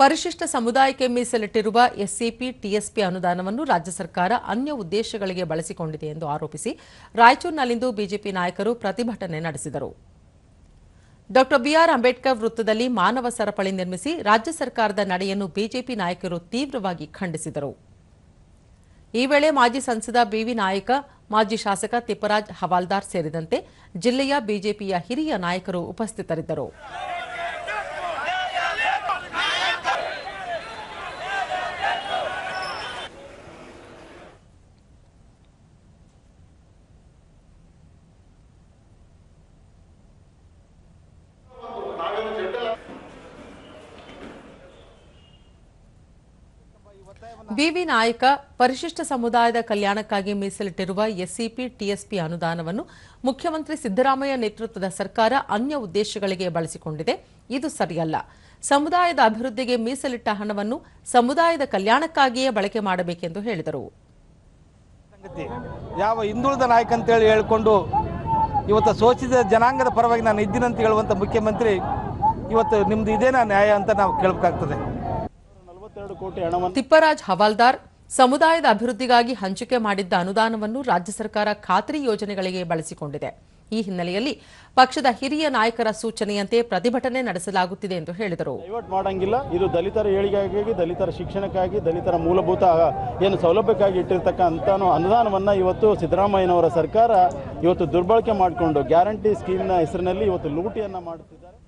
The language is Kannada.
ಪರಿಶಿಷ್ಟ ಸಮುದಾಯಕ್ಕೆ ಮೀಸಲಿಟ್ಟಿರುವ ಎಸ್ಸಿಪಿ, ಟಿಎಸ್ಪಿ ಅನುದಾನವನ್ನು ರಾಜ್ಯ ಸರ್ಕಾರ ಅನ್ಯ ಉದ್ದೇಶಗಳಿಗೆ ಬಳಸಿಕೊಂಡಿದೆ ಎಂದು ಆರೋಪಿಸಿ ರಾಯಚೂರಿನಲ್ಲಿಂದು ಬಿಜೆಪಿ ನಾಯಕರು ಪ್ರತಿಭಟನೆ ನಡೆಸಿದರು. ಡಾ ಬಿಆರ್ ಅಂಬೇಡ್ಕರ್ ವೃತ್ತದಲ್ಲಿ ಮಾನವ ಸರಪಳಿ ನಿರ್ಮಿಸಿ ರಾಜ್ಯ ಸರ್ಕಾರದ ನಡೆಯನ್ನು ಬಿಜೆಪಿ ನಾಯಕರು ತೀವ್ರವಾಗಿ ಖಂಡಿಸಿದರು. ಈ ವೇಳೆ ಮಾಜಿ ಸಂಸದ ಬಿವಿ ನಾಯಕ, ಮಾಜಿ ಶಾಸಕ ತಿಪ್ಪರಾಜ್ ಹವಾಲ್ದಾರ್ ಸೇರಿದಂತೆ ಜಿಲ್ಲೆಯ ಬಿಜೆಪಿಯ ಹಿರಿಯ ನಾಯಕರು ಉಪಸ್ಥಿತರಿದ್ದರು. ಬಿವಿ ನಾಯಕ ಪರಿಶಿಷ್ಟ ಸಮುದಾಯದ ಕಲ್ಯಾಣಕ್ಕಾಗಿ ಮೀಸಲಿಟ್ಟಿರುವ ಎಸ್ಸಿಪಿ, ಟಿಎಸ್ಪಿ ಅನುದಾನವನ್ನು ಮುಖ್ಯಮಂತ್ರಿ ಸಿದ್ದರಾಮಯ್ಯ ನೇತೃತ್ವದ ಸರ್ಕಾರ ಅನ್ಯ ಉದ್ದೇಶಗಳಿಗೆ ಬಳಸಿಕೊಂಡಿದೆ. ಇದು ಸರಿಯಲ್ಲ. ಸಮುದಾಯದ ಅಭಿವೃದ್ಧಿಗೆ ಮೀಸಲಿಟ್ಟ ಹಣವನ್ನು ಸಮುದಾಯದ ಕಲ್ಯಾಣಕ್ಕಾಗಿಯೇ ಬಳಕೆ ಮಾಡಬೇಕೆಂದು ಹೇಳಿದರು. ಯಾವ ಹಿಂದುಳಿದ ನಾಯಕ ಅಂತೇಳಿ ಹೇಳ್ಕೊಂಡು ಇವತ್ತು ಶೋಷಿತ ಜನಾಂಗದ ಪರವಾಗಿ ನಾನು ಇದ್ದೀನಂತ ಹೇಳುವಂಥ ಮುಖ್ಯಮಂತ್ರಿ ಇವತ್ತು ನಿಮ್ದು ಇದೇನಾ ನ್ಯಾಯ ಅಂತ ನಾವು ಕೇಳಬೇಕಾಗ್ತದೆ. ತಿಪ್ಪರಾಜ್ ಹವಾಲ್ದಾರ್ ಸಮುದಾಯದ ಅಭಿವೃದ್ಧಿಗಾಗಿ ಹಂಚಿಕೆ ಮಾಡಿದ್ದ ಅನುದಾನವನ್ನು ರಾಜ್ಯ ಸರ್ಕಾರ ಖಾತ್ರಿ ಯೋಜನೆಗಳಿಗೆ ಬಳಸಿಕೊಂಡಿದೆ. ಈ ಹಿನ್ನೆಲೆಯಲ್ಲಿ ಪಕ್ಷದ ಹಿರಿಯ ನಾಯಕರ ಸೂಚನೆಯಂತೆ ಪ್ರತಿಭಟನೆ ನಡೆಸಲಾಗುತ್ತಿದೆ ಎಂದು ಹೇಳಿದರು. ಡೈವರ್ಟ್ ಮಾಡಂಗಿಲ್ಲ. ಇದು ದಲಿತರ ಏಳಿಗೆಗಾಗಿ ದಲಿತರ ಶಿಕ್ಷಣಕ್ಕಾಗಿ ದಲಿತರ ಮೂಲಭೂತ ಏನು ಸೌಲಭ್ಯಕ್ಕಾಗಿ ಇಟ್ಟಿರ್ತಕ್ಕಂಥ ಅನುದಾನವನ್ನು ಇವತ್ತು ಸಿದ್ದರಾಮಯ್ಯನವರ ಸರ್ಕಾರ ಇವತ್ತು ದುರ್ಬಳಕೆ ಮಾಡಿಕೊಂಡು ಗ್ಯಾರಂಟಿ ಸ್ಕೀಮ್ನ ಹೆಸರಿನಲ್ಲಿ ಇವತ್ತು ಲೂಟಿಯನ್ನು ಮಾಡುತ್ತಿದ್ದಾರೆ.